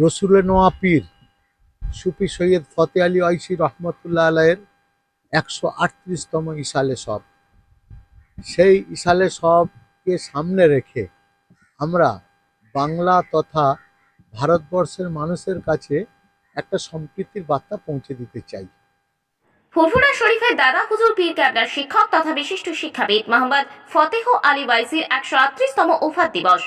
রসুলে নোয়া পীর সুফি সৈয়দ ফতে আলী ঐশী রহমতুল্লাহ আলাইয়ের একশো আটত্রিশতম ইসালে সব। সেই ইসালে সবকে সামনে রেখে আমরা বাংলা তথা ভারতবর্ষের মানুষের কাছে একটা সম্প্রীতির বার্তা পৌঁছে দিতে চাই। ফুরফুরা শরীফের দাদা হুজুর পীর ক্যাবলার শিক্ষক তথা বিশিষ্ট শিক্ষাবিদ মোহাম্মদ ফতেহ আলী ওয়াইসির একশো আটত্রিশতম ওফাত দিবস।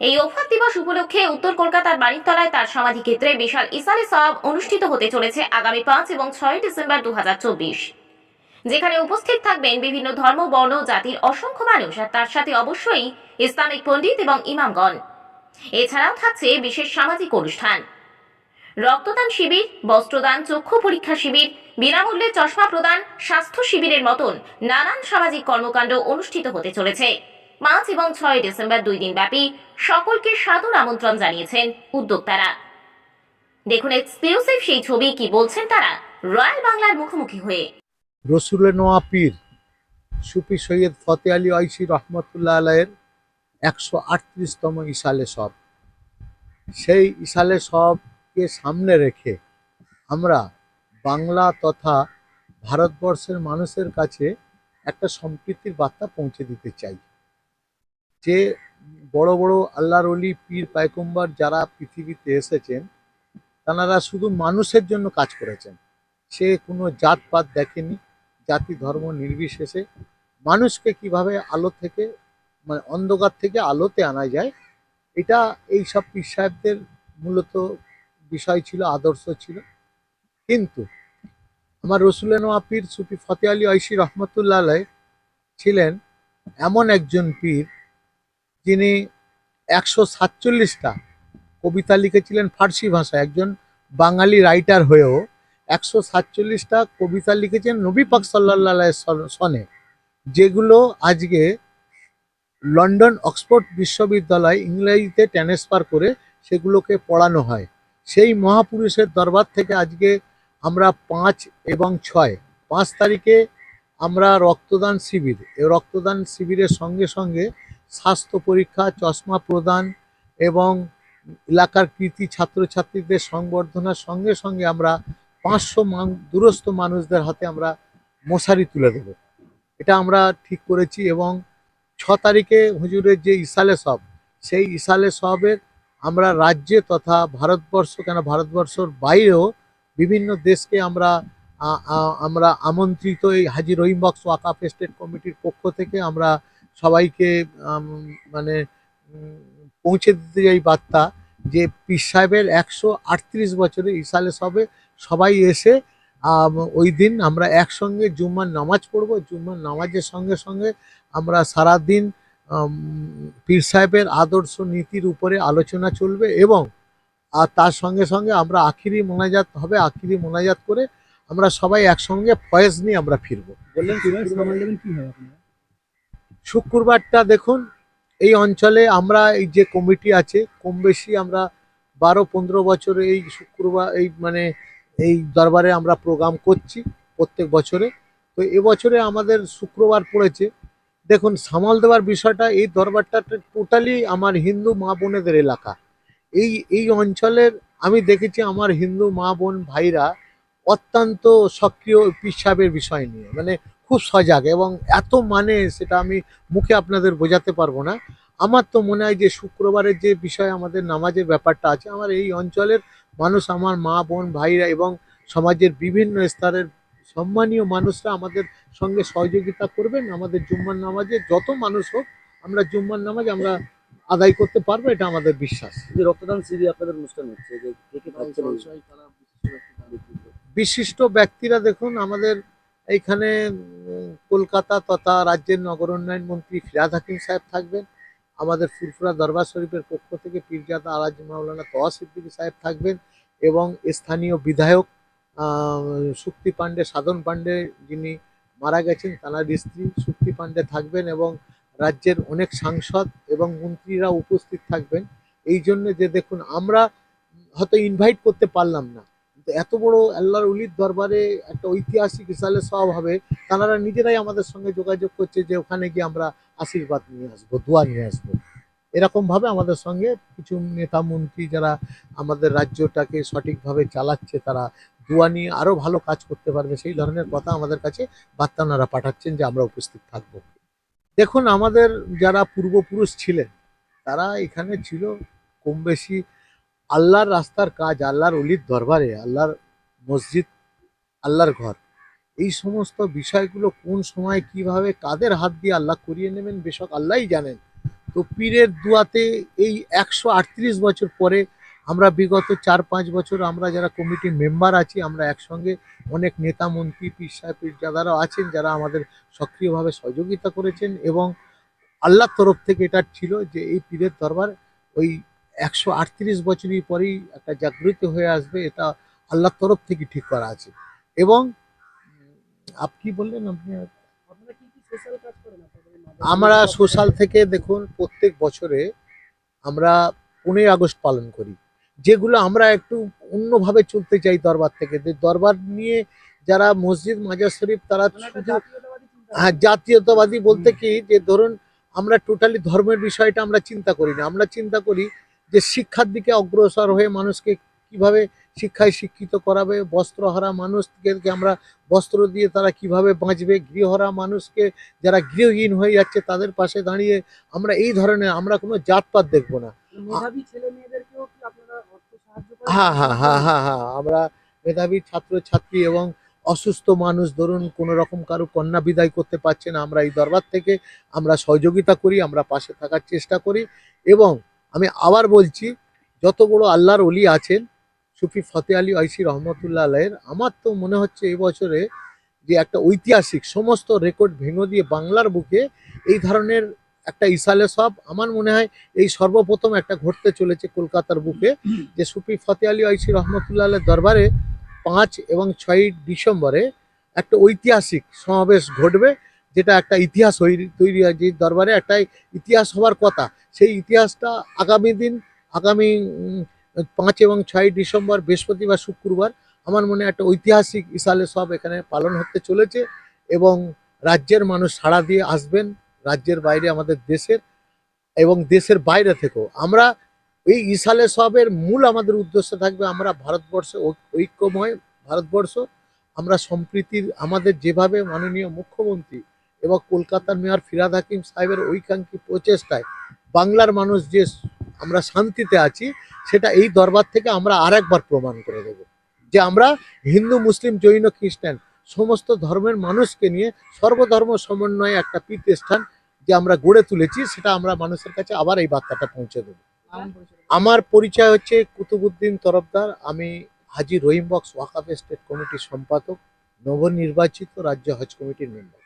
এই ওফাত দিবস উপলক্ষে উত্তর কলকাতার বাড়িতলায় তার সমাধিক্ষেত্রে বিশাল ইসালে সব অনুষ্ঠিত হতে চলেছে আগামী পাঁচ এবং ছয় ডিসেম্বর দুহাজার চব্বিশ। যেখানে উপস্থিত থাকবেন বিভিন্ন ধর্ম, বর্ণ, জাতির অসংখ্য মানুষ আর তার সাথে অবশ্যই ইসলামিক পণ্ডিত এবং ইমামগণ। এছাড়াও থাকছে বিশেষ সামাজিক অনুষ্ঠান। রক্তদান শিবির, বস্ত্রদান, চক্ষু পরীক্ষা শিবির, বিনামূল্যে চশমা প্রদান, স্বাস্থ্য শিবিরের মতন নানান সামাজিক কর্মকাণ্ড অনুষ্ঠিত হতে চলেছে। পাঁচ এবং ছয় ডিসেম্বর দুই দিন ব্যাপী সকলকে সাদর আমন্ত্রণ জানিয়েছেন উদ্যোক্তারা। দেখুন এক্সক্লুসিভ সেই ছবি কি বলছেন তারা রয়্যাল বাংলার মুখোমুখি হয়ে। রসুলে নোয়া পীর সুফি সৈয়দ ফতে আলী ঐশী রহমতুল্লাহ আলাইয়ের একশো আটত্রিশতম ইসালে সব। সেই ইসালে সবকে সামনে রেখে আমরা বাংলা তথা ভারতবর্ষের মানুষের কাছে একটা সম্প্রীতির বার্তা পৌঁছে দিতে চাই। যে বড় বড় আল্লাহর অলি পীর পায়কুম্বার যারা পৃথিবীতে এসেছেন, তারা শুধু মানুষের জন্য কাজ করেছেন। সে কোনো জাতপাত দেখেনি, জাতি ধর্ম নির্বিশেষে। মানুষকে কীভাবে আলো থেকে মানে অন্ধকার থেকে আলোতে আনা যায়, এটা এই সব পীর সাহেবদের মূলত বিষয় ছিল, আদর্শ ছিল। কিন্তু আমার রসুলেন পীর সুফি ফতে আলী ঐশী রহমতুল্লাহ ছিলেন এমন একজন পীর যিনি একশো সাতচল্লিশটা কবিতা লিখেছিলেন ফার্সি ভাষায়, একজন বাঙালি রাইটার হয়েও একশো সাতচল্লিশটা কবিতা লিখেছেন নবী পাক সাল্লাহ সনে, যেগুলো আজকে লন্ডন অক্সফোর্ড বিশ্ববিদ্যালয় ইংরেজিতে ট্রান্সফার করে সেগুলোকে পড়ানো হয়। সেই মহাপুরুষের দরবার থেকে আজকে আমরা পাঁচ এবং ছয়, পাঁচ তারিখে আমরা রক্তদান শিবির রক্তদান শিবিরের সঙ্গে সঙ্গে স্বাস্থ্য পরীক্ষা, চশমা প্রদান এবং এলাকার কৃতি ছাত্রছাত্রীদের সংবর্ধনার সঙ্গে সঙ্গে আমরা পাঁচশো দূরস্থ মানুষদের হাতে আমরা মশারি তুলে দেব। এটা আমরা ঠিক করেছি এবং ছ তারিখে হুজুরের যে ইসালে সব, সেই ইসালে সবের আমরা রাজ্যে তথা ভারতবর্ষ, কেন ভারতবর্ষর বাইরেও বিভিন্ন দেশকে আমরা আমরা আমন্ত্রিত এই হাজি রহিম বক্স ওয়াকাফ স্টেট কমিটির পক্ষ থেকে আমরা সবাইকে মানে পৌঁছে দিতে যাই বার্তা যে পীর সাহেবের একশো আটত্রিশ বছরে ইসালে সবে সবাই এসে ওই দিন আমরা একসঙ্গে জুম্মার নামাজ পড়ব। জুম্মার নামাজের সঙ্গে সঙ্গে আমরা সারাদিন আম, পীর সাহেবের আদর্শ নীতির উপরে আলোচনা চলবে এবং আর তার সঙ্গে সঙ্গে আমরা আখিরি মোনাজাত হবে। আখিরি মোনাজাত করে আমরা সবাই একসঙ্গে ফয়েজ নিয়ে আমরা ফিরবো। বললেন শুক্রবারটা দেখুন, এই অঞ্চলে আমরা এই যে কমিটি আছে, কম বেশি আমরা বারো পনেরো বছরে এই শুক্রবার, এই মানে এই দরবারে আমরা প্রোগ্রাম করছি প্রত্যেক বছরে। তো এবছরে আমাদের শুক্রবার পড়েছে। দেখুন, সামাল দেওয়ার বিষয়টা, এই দরবারটা টোটালি আমার হিন্দু মা বোনেদের এলাকা। এই এই অঞ্চলের, আমি দেখেছি আমার হিন্দু মা বোন ভাইরা অত্যন্ত সক্রিয় পিসাবের বিষয় নিয়ে মানে খুব সজাগ এবং এত মানে সেটা আমি মুখে আপনাদের বোঝাতে পারব না। আমার তো মনে হয় যে শুক্রবারের যে বিষয় আমাদের নামাজের ব্যাপারটা আছে আমার এই অঞ্চলের মানুষ আমার মা বোন ভাইরা এবং সমাজের বিভিন্ন স্তরের সম্মানীয় মানুষরা আমাদের সঙ্গে সহযোগিতা করবেন। আমাদের জুম্মার নামাজে যত মানুষ হোক আমরা জুম্মার নামাজ আমরা আদায় করতে পারব এটা আমাদের বিশ্বাস। যে রক্তদান শিবির আপনাদের অনুষ্ঠান হচ্ছে যে কে কে ভাবছেন এই- বিশিষ্ট ব্যক্তিরা দেখুন আমাদের এইখানে কলকাতা তথা রাজ্যের নগর উন্নয়ন মন্ত্রী ফিরাদ হাকিম সাহেব থাকবেন। আমাদের ফুরফুরা দরবার শরীফের পক্ষ থেকে পীরজাদা আলাজ মাওলানা তোয়া সিদ্দিকী সাহেব থাকবেন এবং স্থানীয় বিধায়ক শক্তি পাণ্ডে, সাধন পাণ্ডে যিনি মারা গেছেন, তাঁর স্ত্রী শক্তি পাণ্ডে থাকবেন এবং রাজ্যের অনেক সাংসদ এবং মন্ত্রীরা উপস্থিত থাকবেন। এই জন্য যে দেখুন, আমরা হয়তো ইনভাইট করতে পারলাম না। এত বড় আল্লাহর উলির দরবারে একটা ঐতিহাসিক ইসালে সব হবে, তারা নিজেরাই আমাদের সঙ্গে যোগাযোগ করছে যে ওখানে গিয়ে আমরা আশীর্বাদ নিয়ে আসব, দোয়া নিয়ে আসব। এরকমভাবে আমাদের সঙ্গে কিছু নেতা মন্ত্রী যারা আমাদের রাজ্যটাকে সঠিকভাবে চালাচ্ছে, তারা দোয়া নিয়ে আরও ভালো কাজ করতে পারবে, সেই ধরনের কথা আমাদের কাছে বার্তা ওনারা পাঠাচ্ছেন যে আমরা উপস্থিত থাকব। দেখুন, আমাদের যারা পূর্বপুরুষ ছিলেন, তারা এখানে ছিল কম বেশি আল্লাহর রাস্তার কাজ, আল্লাহর অলির দরবারে, আল্লাহর মসজিদ, আল্লাহর ঘর, এই সমস্ত বিষয়গুলো কোন সময় কীভাবে, কাদের হাত দিয়ে আল্লাহ করিয়ে নেবেন বেশক আল্লাহই জানেন। তো পীরের দুয়াতে এই একশো আটত্রিশ বছর পরে আমরা বিগত চার পাঁচ বছর আমরা যারা কমিটি মেম্বার আছি, আমরা একসঙ্গে অনেক নেতা মন্ত্রী, পীর সাহেব পীরজাদারাও আছেন যারা আমাদের সক্রিয়ভাবে সহযোগিতা করেছেন এবং আল্লাহর তরফ থেকে এটা ছিল যে এই পীরের দরবার ওই একশো আটত্রিশ বছরই পরেই একটা জাগৃত হয়ে আসবে এটা আল্লাহর তরফ থেকে ঠিক করা আছে। এবং আপনি বললেন আপনি? আমরা সোশ্যাল থেকে দেখুন প্রত্যেক বছরে আমরা পনেরোই আগস্ট পালন করি। যেগুলো আমরা একটু অন্যভাবে চলতে চাই দরবার থেকে। যে দরবার নিয়ে যারা মসজিদ মাজার শরীফ তারা শুধু হ্যাঁ জাতীয়তাবাদী বলতে কি? যে ধরুন আমরা টোটালি ধর্মের বিষয়টা আমরা চিন্তা করি না। আমরা চিন্তা করি যে শিক্ষার দিকে অগ্রসর হয়ে মানুষকে কীভাবে শিক্ষায় শিক্ষিত করাবে বস্ত্রহারা মানুষকে আমরা বস্ত্র দিয়ে তারা কীভাবে বাঁচবে গৃহহারা মানুষকে যারা গৃহহীন হয়ে যাচ্ছে তাদের পাশে দাঁড়িয়ে আমরা এই ধরনের আমরা কোনো জাতপাত দেখব না। হ্যাঁ হ্যাঁ হ্যাঁ হ্যাঁ হ্যাঁ আমরা মেধাবী ছাত্র ছাত্রী এবং অসুস্থ মানুষ ধরুন কোনো রকম কারও কন্যা বিদায় করতে পারছে না আমরা এই দরবার থেকে আমরা সহযোগিতা করি আমরা পাশে থাকার চেষ্টা করি এবং আমি আবার বলছি, যত বড় আল্লাহর অলি আছেন, সুফি ফতে আলী ঐশী রহমতুল্লাহ আলাইয়ের আমার তো মনে হচ্ছে এই বছরে যে একটা ঐতিহাসিক সমস্ত রেকর্ড ভেঙে দিয়ে বাংলার বুকে এই ধরনের একটা ইসালে সব, আমার মনে হয় এই সর্বপ্রথম একটা ঘটতে চলেছে কলকাতার বুকে, যে সুফি ফতে আলী ঐশী রহমতুল্লাহ আলের দরবারে পাঁচ এবং ছয়ই ডিসেম্বরে একটা ঐতিহাসিক সমাবেশ ঘটবে। যেটা একটা ইতিহাস তৈরি হয়, যে দরবারে একটা ইতিহাস হওয়ার কথা। সেই ইতিহাসটা আগামী দিন, আগামী পাঁচ এবং ছয় ডিসেম্বর বৃহস্পতিবার শুক্রবার, আমার মনে একটা ঐতিহাসিক ইসালে সব এখানে পালন হতে চলেছে এবং রাজ্যের মানুষ সাড়া দিয়ে আসবেন, রাজ্যের বাইরে আমাদের দেশের এবং দেশের বাইরে থেকেও। আমরা এই ইসালে সবের মূল আমাদের উদ্দেশ্য থাকবে, আমরা ভারতবর্ষে ঐক্যময় ভারতবর্ষ। আমরা সম্প্রীতির, আমাদের যেভাবে মাননীয় মুখ্যমন্ত্রী এবং কলকাতার মেয়র ফিরাদ হাকিম সাহেবের ঐকাঙ্ক্ষী প্রচেষ্টায় বাংলার মানুষ যে আমরা শান্তিতে আছি, সেটা এই দরবার থেকে আমরা আরেকবার প্রমাণ করে দেব যে আমরা হিন্দু, মুসলিম, জৈন, খ্রিস্টান সমস্ত ধর্মের মানুষকে নিয়ে সর্বধর্ম সমন্বয়ে একটা প্রতিষ্ঠান যে আমরা গড়ে তুলেছি, সেটা আমরা মানুষের কাছে আবার এই বার্তাটা পৌঁছে দেবো। আমার পরিচয় হচ্ছে কুতুবুদ্দিন তরফদার। আমি হাজি রহিম বক্স ওয়াকাফ স্টেট কমিটির সম্পাদক, নবনির্বাচিত রাজ্য হজ কমিটির মেম্বার।